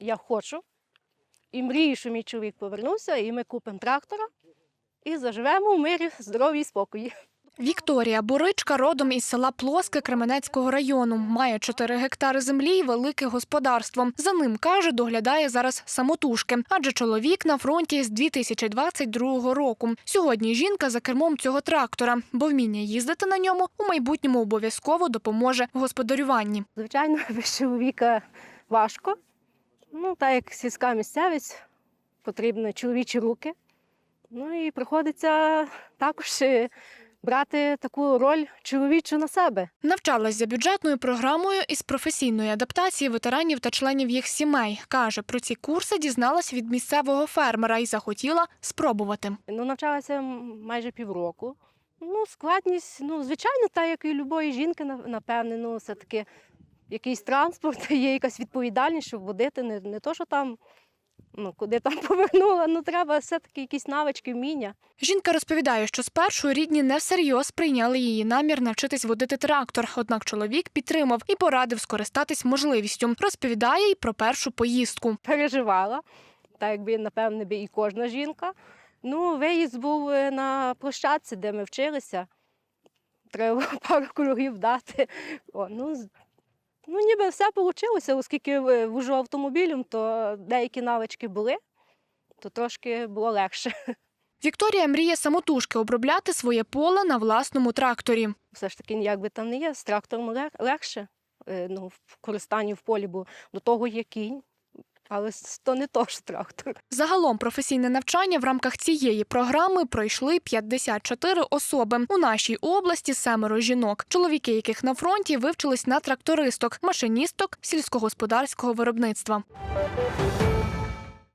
я хочу і мрію, що мій чоловік повернувся, і ми купимо трактора і заживемо в мирі, здоров'ї і спокої. Вікторія Боричка родом із села Плоске Кременецького району. Має 4 гектари землі і велике господарство. За ним, каже, доглядає зараз самотужки, адже чоловік на фронті з 2022 року. Сьогодні жінка за кермом цього трактора, бо вміння їздити на ньому у майбутньому обов'язково допоможе в господарюванні. Звичайно, без чоловіка важко. Ну, так як сільська місцевість, потрібні чоловічі руки. Ну і приходиться також е, брати таку роль чоловічу на себе. Навчалась за бюджетною програмою із професійної адаптації ветеранів та членів їх сімей. Каже, про ці курси дізналась від місцевого фермера і захотіла спробувати. Ну, навчалася майже півроку. Ну, складність, ну, звичайно, так, як і любої жінки, напевне, ну, все-таки якийсь транспорт, є якась відповідальність, щоб водити, не, не то, що там, ну, куди там повернула, ну, треба все-таки якісь навички, вміння. Жінка розповідає, що спершу рідні не всерйоз прийняли її намір навчитись водити трактор. Однак чоловік підтримав і порадив скористатись можливістю. Розповідає й про першу поїздку. переживала, так якби, напевне, би і кожна жінка. Ну, виїзд був е, на площадці, де ми вчилися. Треба пару кругів дати. О, ну, ну, ніби все вийшло, оскільки е, вожу автомобілем, то деякі навички були, то трошки було легше. Вікторія мріє самотужки обробляти своє поле на власному тракторі. Все ж таки, як би там не є, з трактором лег- легше е, ну, в користанні в полі, бо до того є кінь, але то не то ж трактор. Загалом професійне навчання в рамках цієї програми пройшли 54 особи. У нашій області семеро жінок, чоловіки, яких на фронті вивчились на трактористок, машиністок сільськогосподарського виробництва.